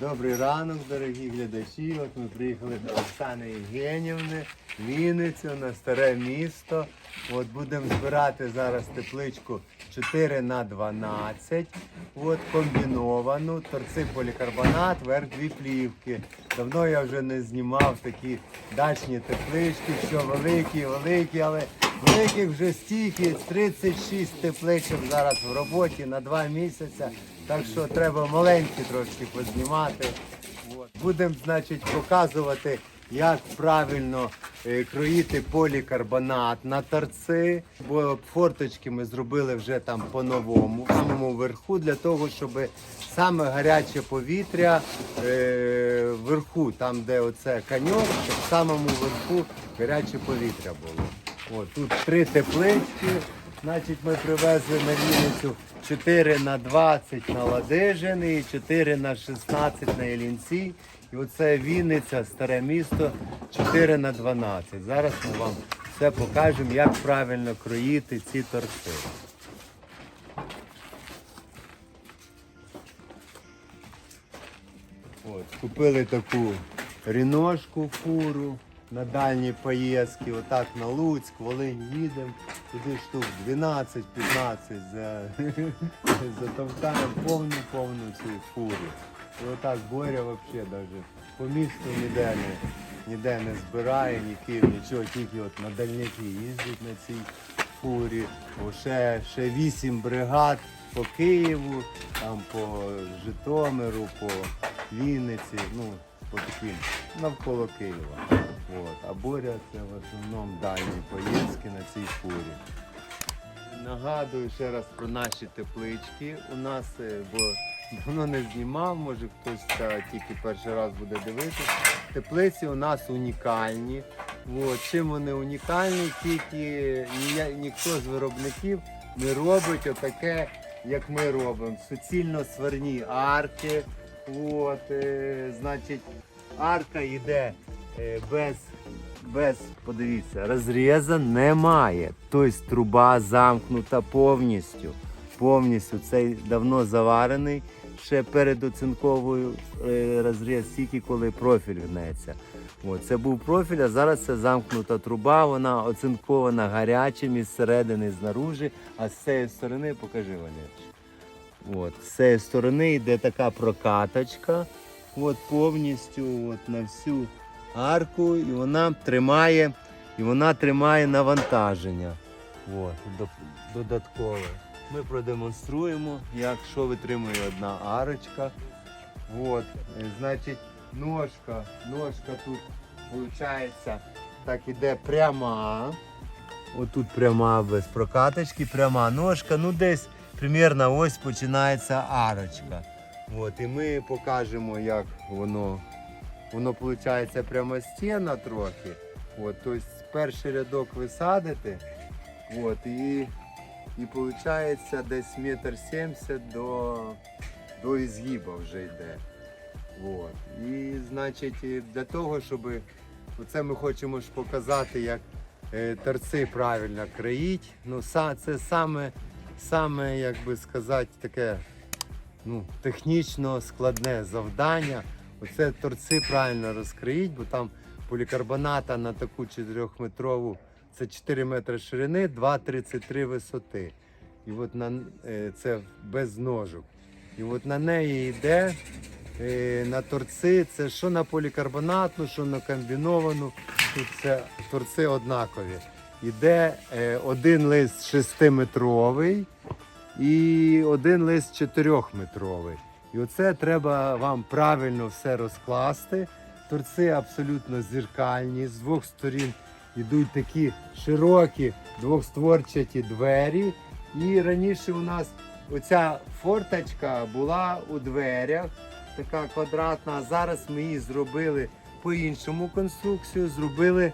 Добрий ранок, дорогі глядачі. От ми приїхали до Оксани Євгенівни, Вінницю на старе місто. От будемо збирати зараз тепличку 4 на 12. От комбіновану, торци полікарбонат, верх дві плівки. Давно я вже не знімав такі дачні теплички, що великі, великі, але великих вже стільки, 36 тепличок зараз в роботі на 2 місяці. Так що треба маленькі трошки познімати. Будемо, значить, показувати, як правильно е, кроїти полікарбонат на торци. Бо форточки ми зробили вже там по-новому, в самому верху, для того, щоб саме гаряче повітря е, вверху, там де оце каньок, щоб в самому верху гаряче повітря було. От, тут три теплички. Значить, ми привезли на Вінницю 4 на 20 на Ладижини і 4 на 16 на Ілінці. І оце Вінниця, старе місто, 4 на 12. Зараз ми вам все покажемо, як правильно кроїти ці торци. От, купили таку ріношку фуру на дальні поїздки, отак на Луцьк, Волинь їдемо, туди штук 12-15 за, затовкаємо повну-повну цю фуру. І отак Боря взагалі навіть по місту ніде не, ніде не збирає, ні Київ, нічого, тільки от на дальняки їздить на цій фурі. Ще, ще 8 бригад по Києву, там по Житомиру, по Вінниці, ну, по таким, навколо Києва. От. А Боря це в основному дальні поїздки на цій фурі. Нагадую ще раз про наші теплички. У нас, е, бо давно не знімав, може хтось е, тільки перший раз буде дивитися. Теплиці у нас унікальні. От. Чим вони унікальні, тільки нія- ніхто з виробників не робить отаке, як ми робимо. Суцільно сварні арки. От, е, значить, арка йде без, без, подивіться, розріза немає. Тобто труба замкнута повністю. Повністю цей давно заварений. Ще перед оцинковою е, розріз, тільки коли профіль гнеться. От, це був профіль, а зараз це замкнута труба, вона оцинкована гарячим із середини, і знаружи, а з цієї сторони покажи Валерич. От, з цієї сторони йде така прокаточка, от повністю от, на всю арку, і вона тримає, і вона тримає навантаження. От, додаткове. Ми продемонструємо, як що витримує одна арочка. От, е, значить, ножка, ножка тут виходить, так іде пряма. Отут пряма без прокаточки, пряма ножка. Ну десь примірно ось починається арочка. От, і ми покажемо, як воно. Воно виходить прямо стіна трохи. От, тобто перший рядок ви садите. От, і, і виходить десь метр сімдесят до, до ізгиба вже йде. От. І значить, для того, щоб оце ми хочемо ж показати, як е, торци правильно країть. Ну, це саме, саме, як би сказати, таке ну, технічно складне завдання. Оце торци правильно розкроїть, бо там полікарбоната на таку 4-метрову, це 4 метри ширини, 2,33 висоти. І от на, е, це без ножок. І от на неї йде е, на торци, це що на полікарбонатну, що на комбіновану. Тут це торци однакові. Іде е, один лист 6-метровий і один лист 4-метровий. І оце треба вам правильно все розкласти. Торци абсолютно зеркальні. З двох сторін йдуть такі широкі двохстворчаті двері. І раніше у нас оця форточка була у дверях, така квадратна. А зараз ми її зробили по-іншому конструкцію, зробили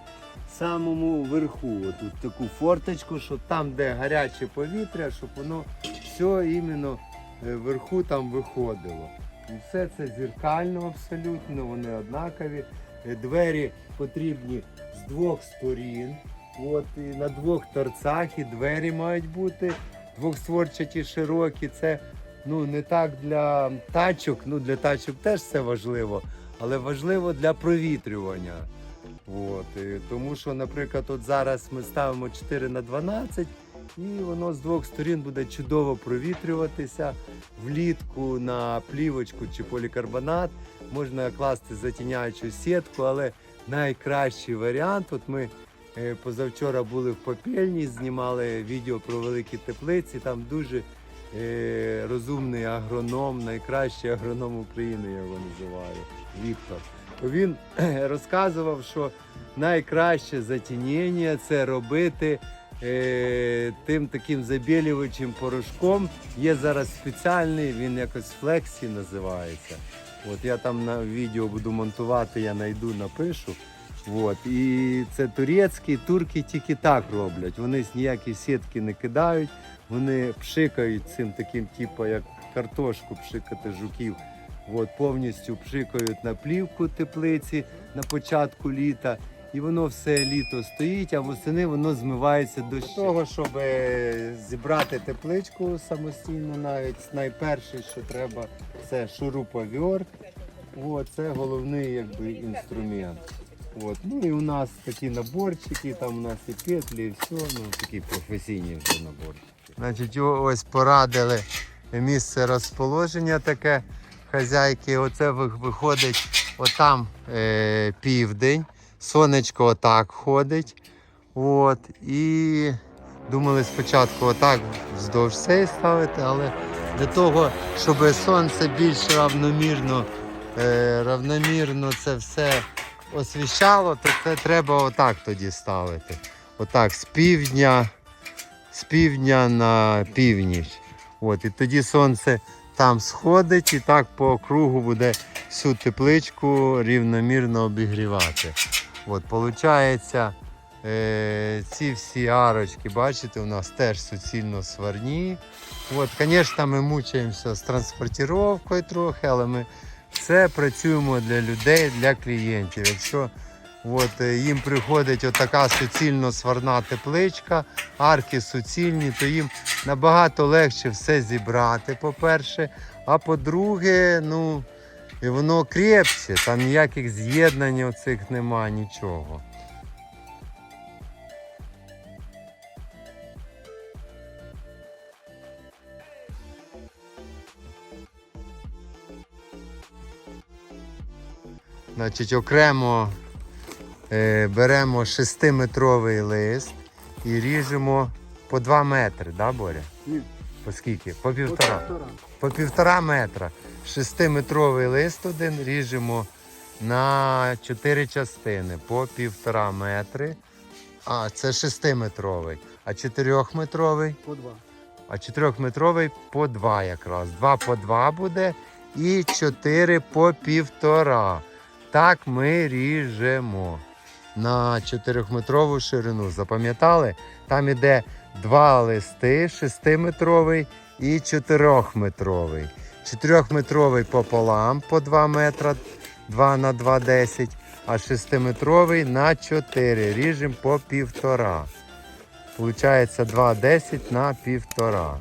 самому верху. Отут таку форточку, щоб там, де гаряче повітря, щоб воно все іменно вверху там виходило. І все це зеркально абсолютно, вони однакові. Е, Двері потрібні з двох сторін. От, і на двох торцах і двері мають бути двохстворчаті широкі. Це ну не так для тачок, ну для тачок теж це важливо, але важливо для провітрювання. От, і тому що, наприклад, от зараз ми ставимо 4 на 12 і воно з двох сторін буде чудово провітрюватися. Влітку на плівочку чи полікарбонат можна класти затіняючу сітку, але найкращий варіант. От ми е, позавчора були в попільні, знімали відео про великі теплиці. Там дуже е, розумний агроном, найкращий агроном України, я його називаю, Віктор. Він розказував, що найкраще затінення це робити е, тим таким забілювачим порошком. Є зараз спеціальний, він якось флексі називається. От я там на відео буду монтувати, я знайду, напишу. От. І це турецькі, турки тільки так роблять. Вони ніякі сітки не кидають, вони пшикають цим таким, типу, як картошку пшикати жуків. От, повністю пшикають на плівку теплиці на початку літа. І воно все літо стоїть, а восени воно змивається дощ. Для того, щоб е, зібрати тепличку самостійно, навіть найперше, що треба, це шуруповерт. От, це головний якби, інструмент. От. Ну і у нас такі наборчики, там у нас і петлі, і все, ну такі професійні вже наборчики. Значить, ось порадили місце розположення таке хазяйки. Оце виходить отам е, південь. Сонечко отак ходить. От. І думали спочатку отак вздовж цей ставити, але для того, щоб сонце більш равномірно, е, равномірно це все освіщало, то це треба отак тоді ставити. Отак, з півдня, з півдня на північ. От, і тоді сонце там сходить і так по кругу буде всю тепличку рівномірно обігрівати. От, получається, е, ці всі арочки, бачите, у нас теж суцільно сварні. От, звісно, ми мучаємося з транспортировкою трохи, але ми все працюємо для людей, для клієнтів. Якщо от, е, їм приходить отака суцільно сварна тепличка, арки суцільні, то їм набагато легше все зібрати, по-перше. А по-друге, ну, і воно крепче, там ніяких з'єднань оцих нема, нічого. Значить, окремо е, беремо 6-метровий лист і ріжемо по 2 метри, да, Боря? Ні. По скільки? По півтора. По півтора метра. Шестиметровий лист один ріжемо на чотири частини по півтора метри. А, це шестиметровий. А чотирьохметровий, По два. а чотирьохметровий по два якраз. Два по два буде і чотири по півтора. Так ми ріжемо на чотирьохметрову ширину. Запам'ятали? Там іде два листи, шестиметровий і чотирьохметровий. Чотирьохметровий пополам по 2 метра, 2 на 2,10, а шестиметровий на 4. Ріжемо по півтора. Получається 2,10 на півтора.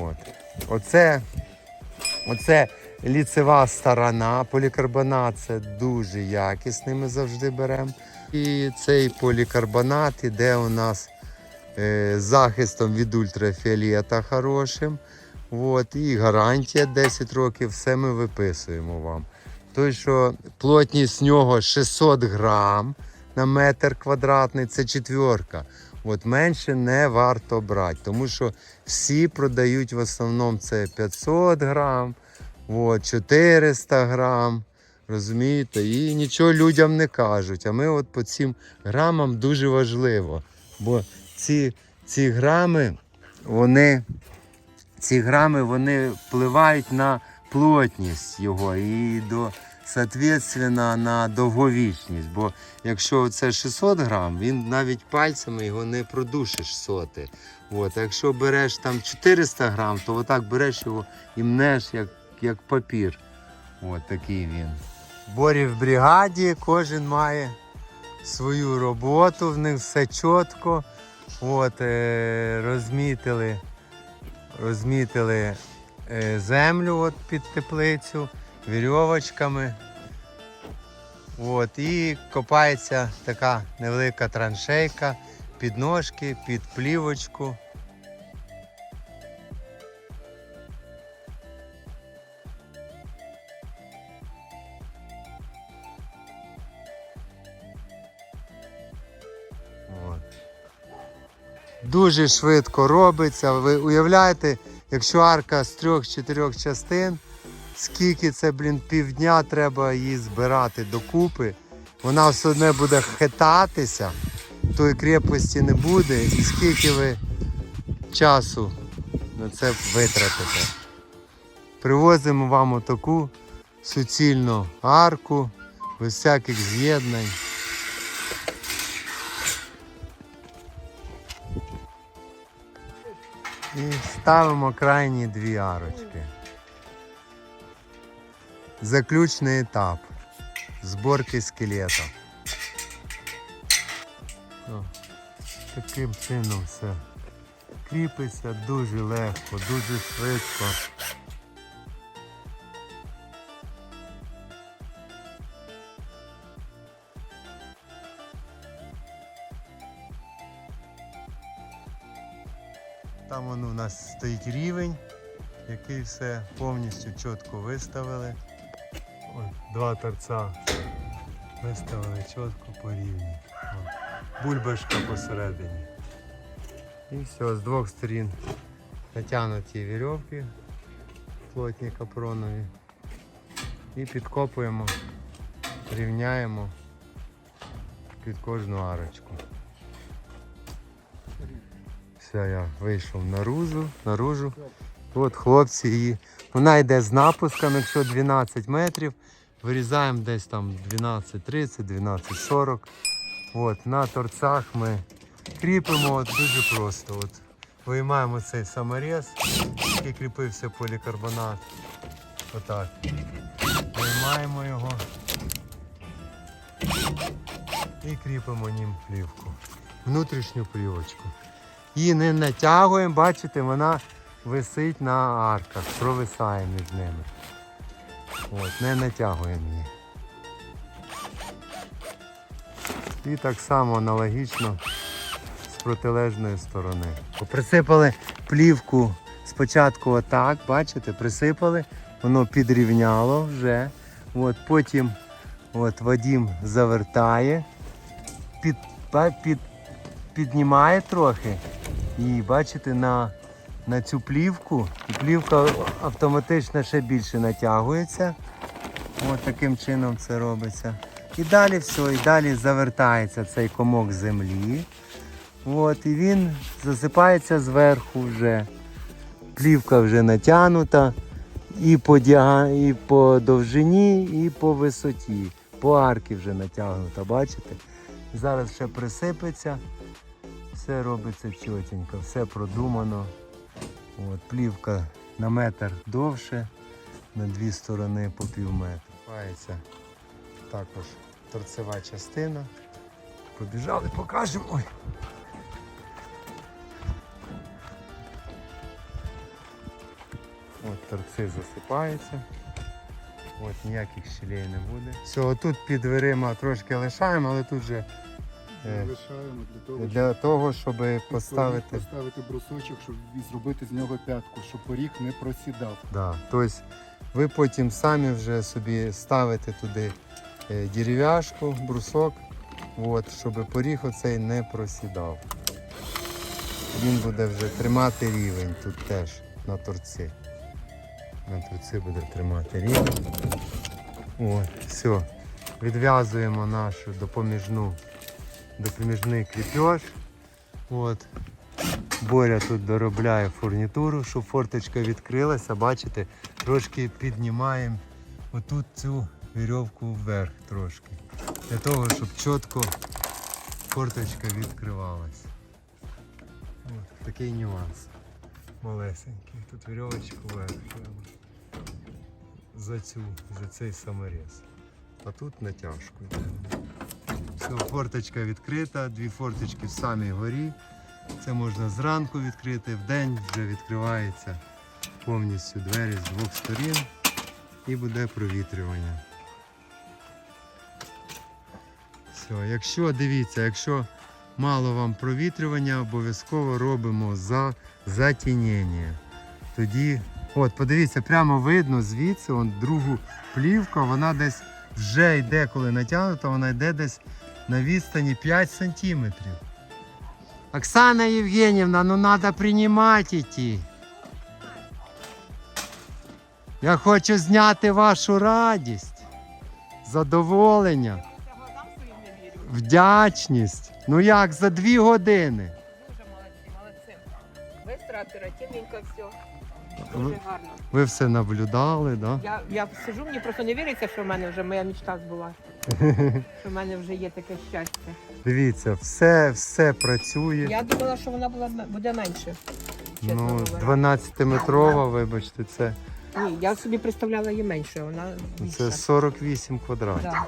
От. Оце, оце ліцева сторона. Полікарбонат це дуже якісний, ми завжди беремо. І цей полікарбонат іде у нас е, захистом від ультрафіолета хорошим. От, і гарантія 10 років, все ми виписуємо вам. Той, що плотність нього 600 грам на метр квадратний, це четверка. От менше не варто брати, тому що всі продають в основному це 500 грам, от, 400 грам. Розумієте? І нічого людям не кажуть. А ми от по цим грамам дуже важливо. Бо ці, ці грами, вони, ці грами вони впливають на плотність його і до, соответственно, на довговічність. Бо якщо це 600 грам, він навіть пальцями його не продушиш соти. От, а якщо береш там 400 грам, то отак береш його і мнеш як, як папір. От такий він. Борі в бригаді, кожен має свою роботу, в них все чітко. От, е, розмітили, розмітили е, землю от під теплицю вірьовочками. От, і копається така невелика траншейка під ножки, під плівочку. Дуже швидко робиться. Ви уявляєте, якщо арка з трьох-чотирьох частин, скільки це, блін, півдня треба її збирати докупи. Вона все одне буде хитатися, тої крепості не буде, і скільки ви часу на це витратите. Привозимо вам отаку суцільну арку, без всяких з'єднань. І ставимо крайні дві арочки. Заключний етап зборки скелета. Таким чином все кріпиться дуже легко, дуже швидко. Нас стоїть рівень, який все повністю чітко виставили. Ось два торця виставили чітко по рівні. О, Бульбашка посередині. І все, з двох сторін натягнуті вірьовки плотні капронові. І підкопуємо, рівняємо під кожну арочку. Все, я вийшов наружу, наружу. От хлопці її. Вона йде з напуском, якщо 12 метрів. Вирізаємо десь там 12.30, 12.40. От, на торцах ми кріпимо от, дуже просто. От, виймаємо цей саморез, який кріпився полікарбонат. Отак. Виймаємо його і кріпимо ним плівку. Внутрішню плівочку. Її не натягуємо, бачите, вона висить на арках, провисає між ними. От, не натягуємо її. І так само аналогічно з протилежної сторони. Присипали плівку спочатку отак, бачите, присипали, воно підрівняло вже. От, потім от, Вадім завертає, під, під, піднімає трохи і бачите на, на цю плівку. Плівка автоматично ще більше натягується. От таким чином це робиться. І далі все, і далі завертається цей комок землі. От, і він засипається зверху вже. Плівка вже натягнута і по, діага... і по довжині, і по висоті. По арки вже натягнута, бачите? Зараз ще присипеться. Все робиться чотенько, все продумано. От, плівка на метр довше, на дві сторони по пів метра. Купається також торцева частина. Побіжали, покажемо. Ой. От торці засипаються. От ніяких щелей не буде. Все, отут під дверима трошки лишаємо, але тут же е, для того, щоб для того, щоб поставити. поставити брусочок, щоб зробити з нього п'ятку, щоб поріг не просідав. Да. Тобто ви потім самі вже собі ставите туди е, дерев'яшку, брусок, от, щоб поріг оцей не просідав. Він буде вже тримати рівень тут теж на торці. На торці буде тримати рівень. От, все. Відв'язуємо нашу допоміжну, допоміжний кріпеж. От. Боря тут доробляє фурнітуру, щоб форточка відкрилася. Бачите, трошки піднімаємо отут цю вірьовку вверх трошки. Для того, щоб чітко форточка відкривалася. От, такий нюанс. Малесенький. Тут вірьовочку вверх. За цю, за цей саморіз. А тут натяжкою. Все, форточка відкрита, дві форточки в самій горі. Це можна зранку відкрити, вдень вже відкривається повністю двері з двох сторін і буде провітрювання. Все, якщо дивіться, якщо мало вам провітрювання, обов'язково робимо за затінення. Тоді, от, подивіться, прямо видно звідси, он другу плівку, вона десь вже йде, коли натягнута, вона йде десь на відстані 5 сантиметрів. Оксана Євгенівна, ну треба приймати йти. Я хочу зняти вашу радість, задоволення, вдячність. Ну як за дві години? Дуже молодці, молодці. Бистро, оперативненько все. Дуже гарно. ви все наблюдали, да? Я, я сижу, мені просто не віриться, що в мене вже моя мечта збула. Що в мене вже є таке щастя. Дивіться, все, все працює. Я думала, що вона була буде менше. Чесно Ну, говоря. 12-метрова, вибачте, це, Ні, я собі представляла її менше, вона більша. це 48 квадратів. Да.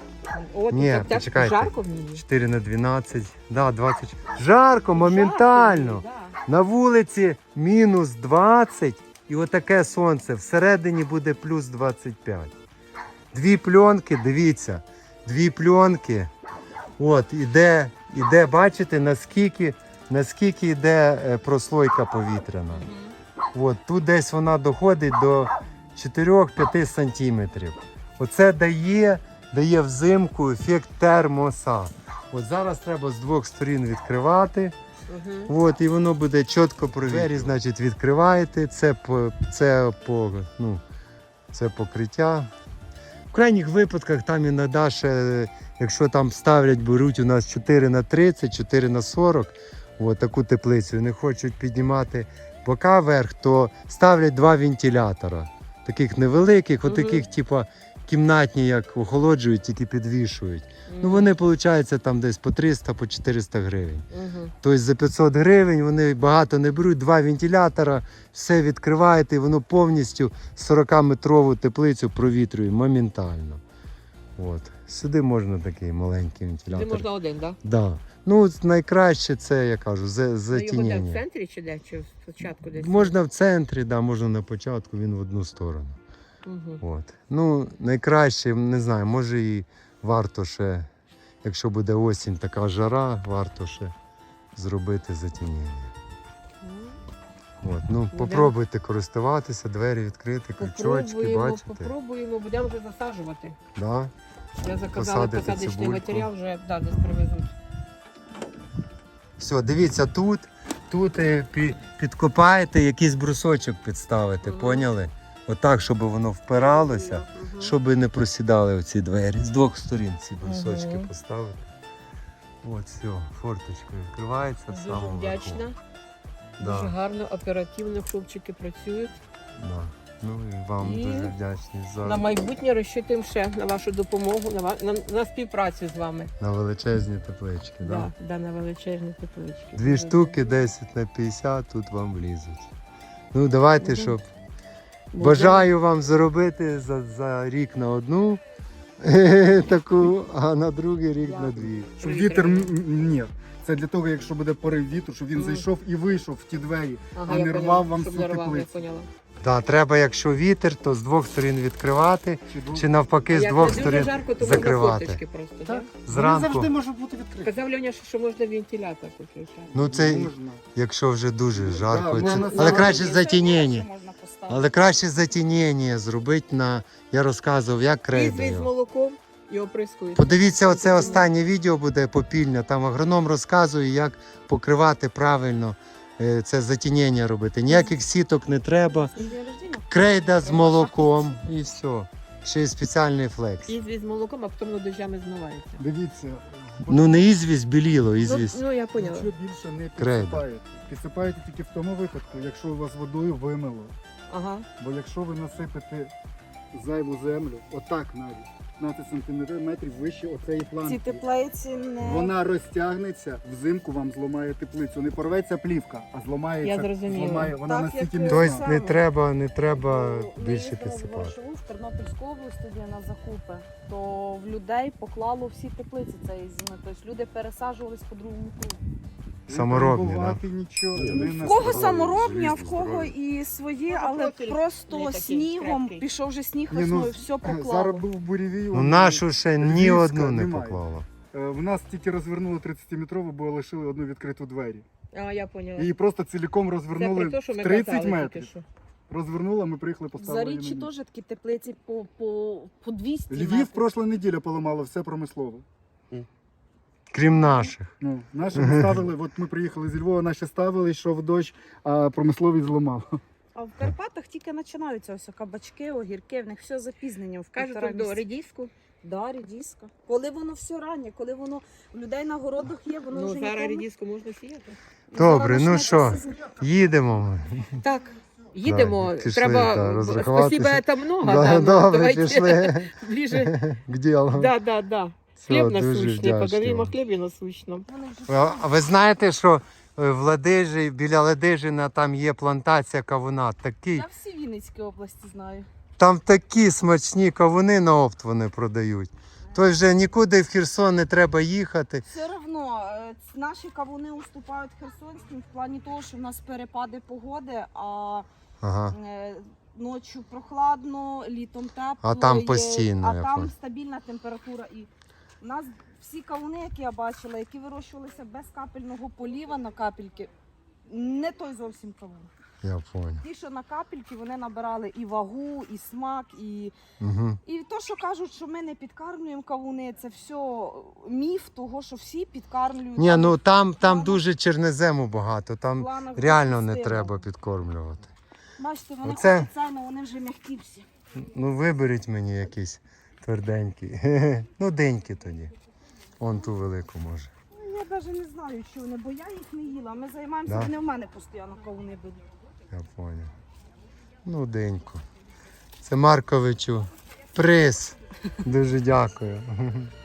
От, Ні, так, почекайте. жарко в ній. 4 на 12, да, 20. Жарко, моментально. Жарко ній, На вулиці мінус 20 і отаке сонце. Всередині буде плюс 25. Дві пленки, дивіться, дві пленки. От, іде, іде, бачите, наскільки, наскільки йде е, прослойка повітряна. От, тут десь вона доходить до 4-5 сантиметрів. Оце дає, дає взимку ефект термоса. От зараз треба з двох сторін відкривати. Мгм. От, і воно буде чітко провірено. Двері, значить, відкриваєте, це по, це по, ну, це покриття. В крайніх випадках там іноді ще, якщо там ставлять, беруть у нас 4 на 30, 4 на 40, от таку теплицю, і не хочуть піднімати бока вверх, то ставлять два вентилятора. Таких невеликих, Мгм. отаких, типу, кімнатні, як охолоджують, тільки підвішують. Ну вони, виходить, там десь по 300, по 400 гривень. Мгм. Тобто за 500 гривень вони багато не беруть, два вентилятора, все відкриваєте, і воно повністю 40-метрову теплицю провітрює моментально. От. Сюди можна такий маленький вентилятор. можна один, так? Да. Ну, найкраще це, я кажу, за, Да? Його в центрі чи де? Чи спочатку десь? Можна в центрі, да, можна на початку, він в одну сторону. Мгм. От. Ну, найкраще, не знаю, може і варто ще, якщо буде осінь, така жара, варто ще зробити затінення. От, ну, попробуйте користуватися, двері відкрити, крючочки, Попробуємо, бачите? попробуємо, будемо вже засаджувати. Да? Я заказала Посадити посадочний цибульку. матеріал, вже да, десь привезуть. Все, дивіться, тут, тут е, пі- підкопаєте, якийсь брусочок підставите, поняли? Отак, щоб воно впиралося, щоб не просідали оці двері. З двох сторін ці брусочки поставити. От, все, форточка відкривається Дуже самому верху. вдячна. Да. Дуже гарно, оперативно хлопчики працюють. Да. Ну і вам І дуже вдячні за На майбутнє розчитуємо ще на вашу допомогу, на, ва- на, на співпрацю з вами. на величезні теплички. Да? Да, да, на величезні теплички. Дві штуки дякую. 10 на 50 тут вам влізуть. Ну давайте, Мгм. щоб бажаю вам заробити за, за рік на одну таку, а на другий рік на дві. Щоб вітер ні. Це для того, якщо буде порив вітру, щоб він зайшов і вийшов в ті двері. А не рвав вам всю теплицю. Да, треба, якщо вітер, то з двох сторін відкривати, Чи чи навпаки з двох сторін жарко, то можна закривати. форточки просто, так? Так. Зранку. Вони завжди може бути відкриті. Казав Льоня, що можна вентилятор включати. Ну це Можна. якщо вже дуже жарко. Да, це- можна Але краще затінення. Можна поставити. Але краще затінення зробити на. Я розказував, як Різний з молоком і оприскують. Подивіться, оце останнє відео буде попільне. Там агроном розказує, як покривати правильно це затінення робити. Ніяких сіток не треба. Крейда з молоком і все. Ще й спеціальний флекс. Ізвіз з молоком, а потім дощами змивається. Дивіться, Ну не ізвість, біліло, Ну, ну я поняла. нічого більше не Крейда. підсипаєте. Підсипаєте тільки в тому випадку, якщо у вас водою вимило. Ага. Бо якщо ви насипете зайву землю, отак навіть, 15 сантиметрів вище оцеї Ці планки, теплиці не вона розтягнеться, взимку вам зламає теплицю. Не порветься плівка, а зламається. Я зрозуміла. Зламає, вона Так, настільки як, міцна. е, Тобто не треба, не треба Ну, більше підсипати. Варшаву, в Тернопільську область тоді на закупи, то в людей поклало всі теплиці цієї зими. Тобто люди пересаджувались по другому кругу. Саморобні, да? нічого. не В кого саморобні, а в кого і свої, Ну, але просто снігом крепкий. пішов вже сніг Ні, ну, весною, все Зараз поклало. був буревій. Ну он- нашу ще ні Львівська одну не немає. поклало. Е, В нас тільки розвернули 30-метрову, бо лишили одну відкриту двері. А, я поняла. Її просто ціліком Це розвернули те, що ми в 30 казали тільки метрів. що. Розвернули, ми приїхали, За поставили її річі на теж такі теплиці по, по, по 200 Львів метрів. прошлої неділя поламало все промислове. Крім наших. Ну, наші ми ставили, от ми приїхали зі Львова, наші ставили, йшов дощ, а промислові зламав. А в Карпатах тільки починаються ось кабачки, огірки, в них все запізнення. В Кажуть, до місяця. Да, рідіска. Коли воно все раннє, коли воно у людей на городах є, воно Ну, вже зараз нікому... редиску можна сіяти. Добре, ну що, їдемо ми. Так, їдемо. Да, пішли, Треба, та, розрахуватися. спасибо, це много. Да, да, ну, добре, давайте пішли Ближе. к ділу. Да, да, да. Все, Хліб насущний, поговоримо о хлібі насущному. А а ви знаєте, що е, в Ладижі, біля Ладижина там є плантація кавуна. Такий, Я всі Вінницькі області знаю. там такі смачні кавуни на опт вони продають. То вже нікуди в Херсон не треба їхати. Все одно е, наші кавуни уступають херсонським в плані того, що в нас перепади погоди, а Ага. е, ночі прохладно, літом тепло. А там є- постійно, А там стабільна температура. І у нас всі кавуни, які я бачила, які вирощувалися без капельного поліва на капельки, не той зовсім кавун. Я понял. Ті, що на капельки, вони набирали і вагу, і смак, і Угу. І то, що кажуть, що ми не підкармлюємо кавуни, це все міф того, що всі підкармлюють. Ні, ну там, там дуже чернезему багато, там реально не треба підкормлювати. Бачите, вони Оце- хочуть це, але вони вже м'які всі. Ну виберіть мені якийсь тверденький. Ну, денькі тоді. Вон ту велику може. Ну, Я навіть не знаю, що вони, бо я їх не їла. Ми займаємося, Да? вони в мене постійно кавуни будуть. Я понял. Ну, деньку. Це Марковичу. Приз. Дуже дякую.